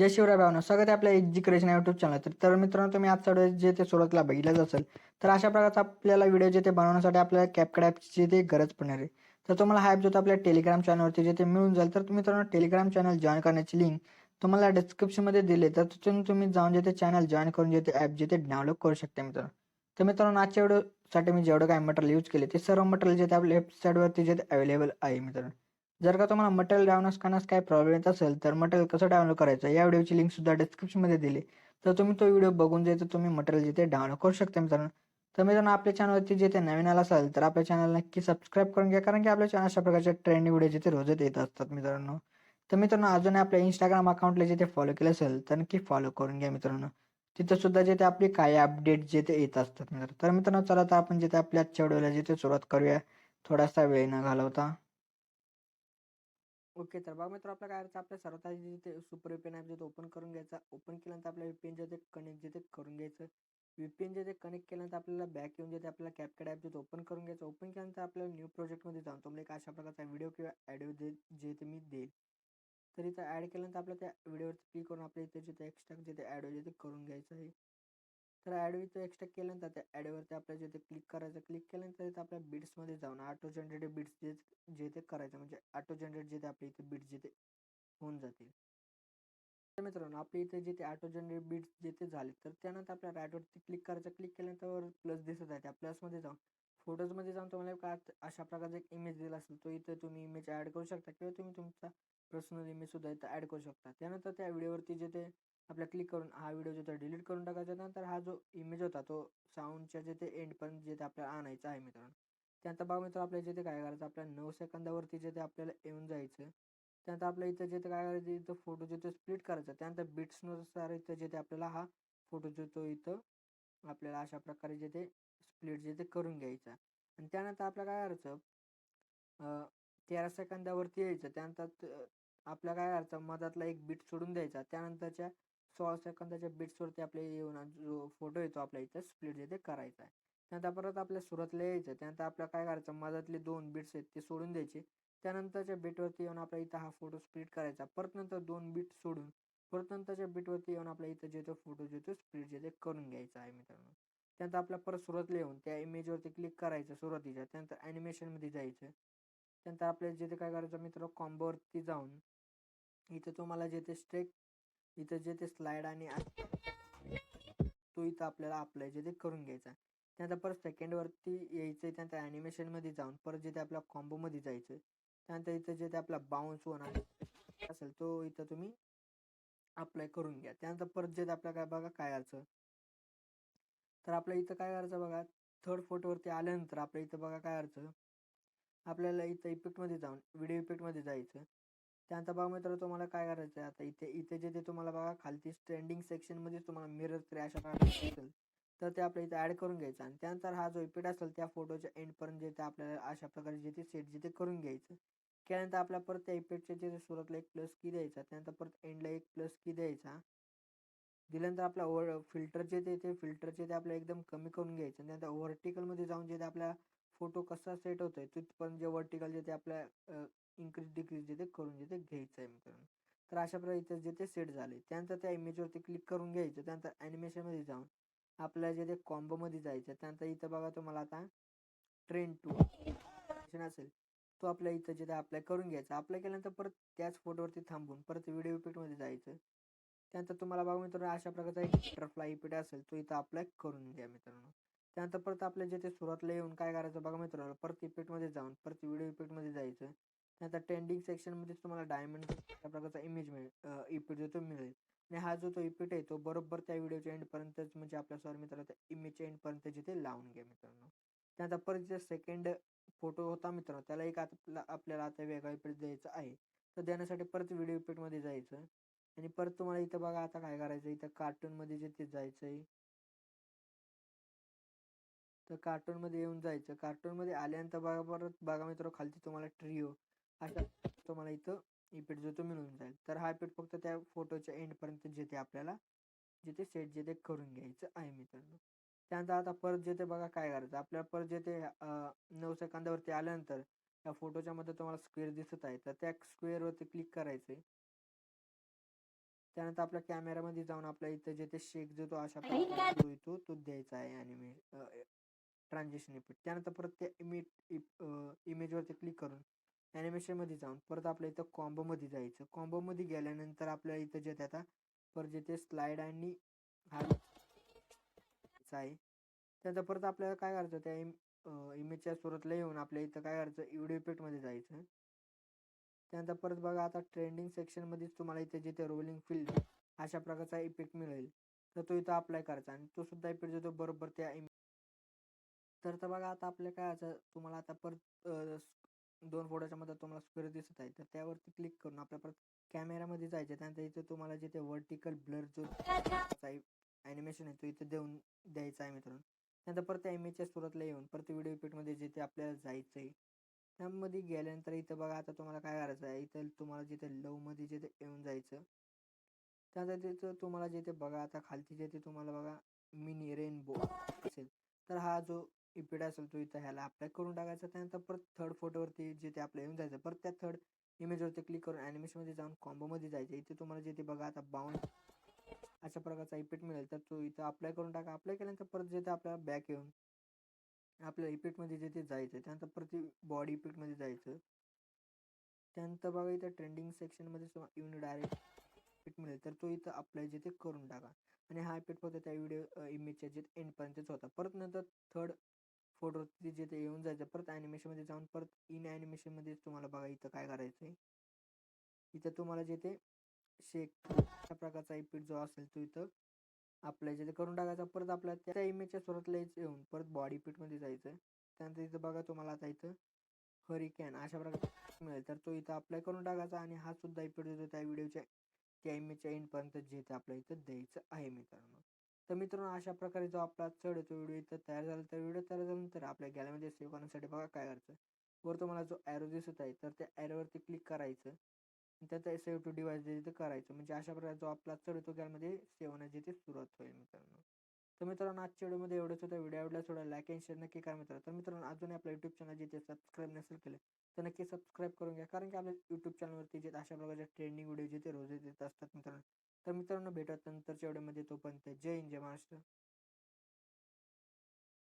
जय शिवराय भावना स्वागत आहे आपल्या एक जी क्रिएशन युट्यूब चॅनल तर तर मित्रांनो तुम्ही आजचा व्हिडिओ जे ते सुरुवातीला बघितलंच असेल तर अशा प्रकारचा आपल्याला व्हिडिओ जे ते बनवण्यासाठी आपल्याला कॅपकड ॲपची ते गरज पडणार आहे. तर तुम्हाला हा ॲप जो आपल्या टेलिग्राम चॅनलवरती जे ते मिळून जाईल तर मित्रांनो टेलिग्राम चॅनल जॉईन करण्याची लिंक तुम्हाला डिस्क्रिप्शनमध्ये दिले तर तिथून तुम्ही जाऊन जे ते चॅनल जॉईन करून जे ते ॲप जे ते डाउनलोड करू शकते मित्रांनो. तर मित्रांनो आजच्या व्हिडिओसाठी मी जेवढं काय मटेरियल यूज केले ते सर्व मटेरियल जे ते आपल्या वेबसाईटवरती जे ते अवेलेबल आहे मित्रांनो. जर का तुम्हाला मटेरियल डाउनलोड करण्यास काही प्रॉब्लेम येत असेल तर मटेरियल कसं डाउनलोड करायचं? या व्हिडिओची लिंक सुद्धा डिस्क्रिप्शनमध्ये दिली. तर तुम्ही तो व्हिडिओ बघून जे तुम्ही मटेरियल जिथे डाउनलोड करू शकता मित्रांनो. तर मित्रांनो आपल्या चॅनलवरती जिथे नवीन आला असेल तर आपल्या चॅनल नक्की सबस्क्राईब करून घ्या. कारण की आपल्या चॅनल अशा प्रकारचे ट्रेंडिंग व्हिडिओ जिथे रोजच येत असतात मित्रांनो. तर मित्रांनो अजून आपल्या इंस्टाग्राम अकाउंटला जिथे फॉलो केलं असेल तर नक्की फॉलो करून घ्या मित्रांनो. तिथं सुद्धा जिथे आपली काही अपडेट जिथे येत असतात मित्रांनो. तर मित्रांनो चला तर आपण जिथे आपल्या आजच्या व्हिडिओला जिथे सुरुवात करूया. थोडासा वेळ न घालवता. ओके तर बघा मित्र आपल्या काय करायचं आपल्या सर्वात आधी जिथे सुपर व्हीपीएन ॲप जिथे ओपन करून घ्यायचा ओपन केल्यानंतर आपल्या व्हीपीएन जे कनेक्ट जिथे करून घ्यायचं व्हीपीएन जे कनेक्ट केल्यानंतर आपल्याला बॅक येऊन जे आपल्याला कॅपकॅड ॲप जिथे ओपन करून घ्यायचं ओपन केल्यानंतर आपल्याला न्यू प्रोजेक्टमध्ये जाऊन तुम्हाला एक अशा प्रकारचा व्हिडिओ किंवा ॲडिओ जे जे ते मी देईल तर इथं ॲड केल्यानंतर आपल्या त्या व्हिडिओवरती क्लिक करून आपल्या इथे जिथे एक्स्ट्रा जिथे ॲडिओ जिथे करून घ्यायचं आहे तर ॲडिओ इथं एक्स्ट्रा केल्यानंतर त्या ॲडवरती आपल्याला जिथे क्लिक करायचं क्लिक केल्यानंतर तिथे आपल्या बिट्समध्ये जाऊन ऑटो जनरेटेड बिट्स जे जे ते करायचं म्हणजे ऑटो जनरेट जे ते आपल्या इथे बिट्स जिथे होऊन जातील. तर मित्रांनो आपल्या इथे जिथे ऑटो जनरेट बिट्स जिथे झाले तर त्यानंतर आपल्या राईटवरती क्लिक करायचं क्लिक केल्यानंतर प्लस दिसत आहे. त्या प्लसमध्ये जाऊन फोटोजमध्ये जाऊन तुम्हाला का अशा प्रकारचा एक इमेज दिला असेल तो इथं तुम्ही इमेज ॲड करू शकता किंवा तुम्ही तुमचा पर्सनल इमेजसुद्धा इथं ॲड करू शकता. त्यानंतर त्या व्हिडिओवरती जे ते आपल्या क्लिक करून हा व्हिडिओ जो डिलीट करून टाकायचा. नंतर हा जो इमेज होता तो साऊंडच्या जे ते एंडपर्यंत जे ते आपल्याला आणायचा आहे मित्रांनो. त्यानंतर बघा मित्र आपल्या जिथे काय करायचं आपल्या नऊ सेकंदावरती जे ते आपल्याला येऊन जायचं. त्यानंतर आपल्या इथं जे ते काय करायचं इथं फोटो जिथे स्प्लिट करायचा. त्यानंतर बिट्सनुसार इथं जे ते आपल्याला हा फोटो जो तो इथं आपल्याला अशा प्रकारे जे ते स्प्लिट जे ते करून घ्यायचा. आणि त्यानंतर आपल्याला काय करायचं तेरा सेकंदावरती यायचं. त्यानंतर आपल्या काय करायचं मधातला एक बीट सोडून द्यायचा. त्यानंतरच्या सोळा सेकंदाच्या बीट्सवरती आपल्या येऊन जो फोटो येतो आपल्या इथं स्प्लिट जे ते करायचा आहे. त्यानंतर परत आपल्या सुरतला यायचं त्यानंतर आपल्या काय करायचं मधातले दोन बीट्स आहेत ते सोडून द्यायचे. त्यानंतरच्या बीटवरती येऊन आपल्या इथं हा फोटो स्प्लिट करायचा. परत नंतर दोन बीट सोडून परत नंतरच्या बीटवरती येऊन आपल्या इथं जे तो फोटो जे तो स्प्लिट जे ते करून घ्यायचा आहे मित्रांनो. त्यानंतर आपल्या परत सुरतला येऊन त्या इमेजवरती क्लिक करायचं सुरुवातीच्या. त्यानंतर ॲनिमेशनमध्ये जायचं. त्यानंतर आपल्याला जे ते काय करायचं मित्र कॉम्बोवरती जाऊन इथं तुम्हाला जे ते स्ट्रेक इथं जे ते स्लाइड आणि तो इथं आपल्याला अप्लाय जे ते करून घ्यायचा. त्यानंतर परत सेकंडवरती यायचं आहे त्यानंतर ॲनिमेशनमध्ये जाऊन परत जे ते आपल्या कॉम्बोमध्ये जायचं त्यानंतर इथं जे ते आपला बाउन्स होणार असेल तो इथं तुम्ही अप्लाय करून घ्या. त्यानंतर परत जे आपल्या काय बघा काय करायचं तर आपल्या इथं काय करायचं बघा थर्ड फोटोवरती आल्यानंतर आपल्या इथं बघा काय करायचं आपल्याला इथं इफेक्टमध्ये जाऊन व्हिडिओ इफेक्टमध्ये जायचं. त्यानंतर बघा मित्र तुम्हाला काय करायचं आहे आता? इथे इथे जे ते तुम्हाला बघा खालती ट्रेंडिंग सेक्शनमध्येच तुम्हाला मिरर तरी अशा प्रकारे असेल तर ते आपल्या इथे ॲड करून घ्यायचं आणि त्यानंतर हा जो इफेक्ट असेल त्या फोटोच्या एंडपर्यंत जे ते आपल्याला अशा प्रकारे जे ते सेट जिथे करून घ्यायचं. त्यानंतर आपल्या परत त्या इफेक्टच्या जे सुरुवातला एक प्लस की द्यायचा त्यानंतर परत एंडला एक प्लस की द्यायचा. दिल्यानंतर आपला ओव्हर फिल्टरचे ते ते फिल्टरचे ते आपल्या एकदम कमी करून घ्यायचं त्यानंतर व्हर्टिकलमध्ये जाऊन जे ते आपल्या फोटो कसा सेट होतोय तिथपर्यंत जे व्हर्टिकल जे ते आपल्या इन्क्रीज डिक्रीज जे ते करून जे ते घ्यायचं आहे मित्रांनो. तर अशा प्रकारे इथं जे ते सेट झाले त्यानंतर त्या इमेजवरती क्लिक करून घ्यायचं त्यानंतर ॲनिमेशनमध्ये जाऊन. आपल्याला जे ते कॉम्बोमध्ये जायचं त्यानंतर इथं बघा तुम्हाला आता ट्रेन टू असेल तो आपल्या इथं जे ते अप्लाय करून घ्यायचा. अप्लाय केल्यानंतर परत त्याच फोटोवरती थांबून परत व्हिडिओ इफेक्टमध्ये जायचं. त्यानंतर तुम्हाला बघा मित्रांनो अशा प्रकारचा एक बटरफ्लाय इफेक्ट असेल तो इथं अप्लाय करून घ्या मित्रांनो. त्यानंतर परत आपल्या जे ते सुरुवातला येऊन काय करायचं बघा मित्रांनो परत इफेक्टमध्ये जाऊन परत व्हिडिओ इफेक्टमध्ये जायचं. आता ट्रेंडिंग सेक्शनमध्ये तुम्हाला डायमंड त्या प्रकारचा इमेज मिळेल. इफेक्ट जो तो मिळेल. आणि हा जो तो इपिट आहे तो बरोबर त्या व्हिडिओच्या एंडपर्यंतच म्हणजे आपल्या सॉरी मित्रांनो त्या इमेजच्या एंडपर्यंत जिथे लावून घ्या मित्रांनो. त्यानंतर परत जे सेकंड फोटो होता मित्रांनो त्याला एक आपला आपल्याला आता वेगळा इपिट द्यायचा आहे. तर देण्यासाठी परत व्हिडिओ इफेक्टमध्ये जायचं. आणि परत तुम्हाला इथं बघा आता काय करायचं इथं कार्टूनमध्ये जे ते जायचं आहे. तर कार्टूनमध्ये येऊन जायचं. कार्टूनमध्ये आल्यानंतर बघा परत बघा मित्र खालती तुम्हाला ट्रिओ अशा तुम्हाला इथं इफेक्ट जो तो मिळून जाईल. तर हा इफेक्ट फक्त त्या फोटोच्या एंडपर्यंत जे ते आपल्याला जिथे सेट जे ते करून घ्यायचं आहे मित्रांनो. त्यानंतर आता परत जे ते बघा काय करायचं आपल्याला परत जे ते नऊ सेकंदावरती आल्यानंतर त्या फोटोच्या मध्ये तुम्हाला स्क्वेअर दिसत आहे. तर त्या स्क्वेअरवरती क्लिक करायचं आहे त्यानंतर आपल्या कॅमेरामध्ये जाऊन आपल्या इथं जे ते शेक जो तो अशा प्रकारे तो द्यायचा आहे ॲनिमे ट्रान्झिशन इफेक्ट त्यानंतर परत त्या इमेज इमेजवरती क्लिक करून ॲनिमेशनमध्ये जाऊन परत आपल्या इथं कॉम्बोमध्ये जायचं. कॉम्बोमध्ये गेल्यानंतर आपल्या इथं जे आता परत जे ते स्लाईड आणि आहे. त्यानंतर परत आपल्याला काय करायचं त्या इम इमेजच्या सुरतला येऊन आपल्या इथं काय करायचं? व्हिडिओ इफेक्टमध्ये जायचं. त्यानंतर परत बघा आता ट्रेंडिंग सेक्शनमध्येच तुम्हाला इथे जिथे रोलिंग फील्ड अशा प्रकारचा इफेक्ट मिळेल. तर तो इथं अप्लाय करायचा आणि तो सुद्धा इफेक्ट जो बरोबर त्या इम तर तर बघा आता आपल्या काय असं तुम्हाला आता परत दोन फोटोच्या मध्ये तुम्हाला स्क्वेअर दिसत आहे. तर त्यावरती क्लिक करून आपल्या परत कॅमेरामध्ये जायचं त्यानंतर इथे तुम्हाला जिथे वर्टिकल ब्लर जो ॲनिमेशन आहे तो इथे देऊन द्यायचा आहे मित्रांनो. त्यानंतर परत त्या इमेजच्या सुरतला येऊन परत व्हिडिओ इफेक्टमध्ये जिथे आपल्याला जायचं आहे त्यामध्ये गेल्यानंतर इथं बघा आता तुम्हाला काय करायचं आहे? इथं तुम्हाला जिथे लवमध्ये जिथे येऊन जायचं त्यानंतर तिथं तुम्हाला जिथे बघा आता खालती जिथे तुम्हाला बघा मिनी रेनबो असेल. तर हा जो इपीड असेल तो इथं ह्याला अप्लाय करून टाकायचा. त्यानंतर परत थर्ड फोटोवरती जिथे आपल्या येऊन जायचं. परत त्या थर्ड इमेजवरती क्लिक करून ॲनिमेशनमध्ये जाऊन कॉम्बोमध्ये जायचं. इथे तुम्हाला जिथे बघा आता बाउंड अशा प्रकारचा इफेक्ट मिळेल. तर तो इथं अप्लाय करून टाका. अप्लाय केल्यानंतर परत जिथे आपल्याला बॅक येऊन आपल्या इफेक्टमध्ये जिथे जायचं त्यानंतर परत बॉडी इफेक्टमध्ये जायचं. त्यानंतर बघा इथं ट्रेंडिंग सेक्शनमध्ये येऊन डायरेक्ट इफेक्ट मिळेल. तर तो इथं अप्लाय जिथे करून टाका. आणि हा इफेक्ट फक्त त्या व्हिडिओ इमेजच्या जिथे एंडपर्यंतच होता. परत नंतर थर्ड फोटो जिथे येऊन जायचं परत ॲनिमेशनमध्ये जाऊन परत इन ॲनिमेशनमध्येच तुम्हाला बघा इथं काय करायचं आहे इथं तुम्हाला जिथे शेक अशा प्रकारचा इपीट जो असेल तो इथं आपल्या जिथे करून टाकायचा. परत आपल्या त्या इमेजच्या स्वरातलाच येऊन परत बॉडी पीटमध्ये जायचं. त्यानंतर इथं बघा तुम्हाला आता इथं हरिकॅन अशा प्रकारे मिळेल. तर तो इथं अप्लाय करून टाकायचा आणि हा सुद्धा इपीट जो त्या व्हिडिओच्या त्या इमेजच्या एंडपर्यंत जे ते आपल्या इथं द्यायचं आहे मित्रांनो. तर मित्रांनो अशा प्रकारे जो आपला चढ येतो व्हिडिओ इथं तयार झाला तर व्हिडिओ तयार झाल्यानंतर आपल्या गॅलरीमध्ये सेव्ह करण्यासाठी बघा काय करायचं. वर तुम्हाला जो ॲरो दिसत आहे तर त्या ॲरोवरती क्लिक करायचं. त्याचा सेव्ह टू डिवाइस तिथे करायचं. म्हणजे अशा प्रकारे जो आपला चढ येतो गॅलमध्ये सेव्ह होण्याची ते सुरुवात होईल मित्रांनो. तर मित्रांनो आजच्या व्हिडिओमध्ये एवढंच होतं. व्हिडिओ आवडला थोडा लाईक अँड शेअर नक्की करा मित्रांनो. तर मित्रांनो अजूनही आपल्या यूट्यूब चॅनल जिथे सबस्क्राईब नसेल केलं तर नक्की सबस्क्राईब करून घ्या. कारण की आपल्या यूट्यूब चॅनलवरती जे अशा प्रकारच्या ट्रेंडिंग व्हिडिओ जिथे रोज येत असतात मित्रांनो. तर मित्रांनो भेटत नंतरच्या व्हिडिओमध्ये. तोपर्यंत जय हिंद जय महाराष्ट्र.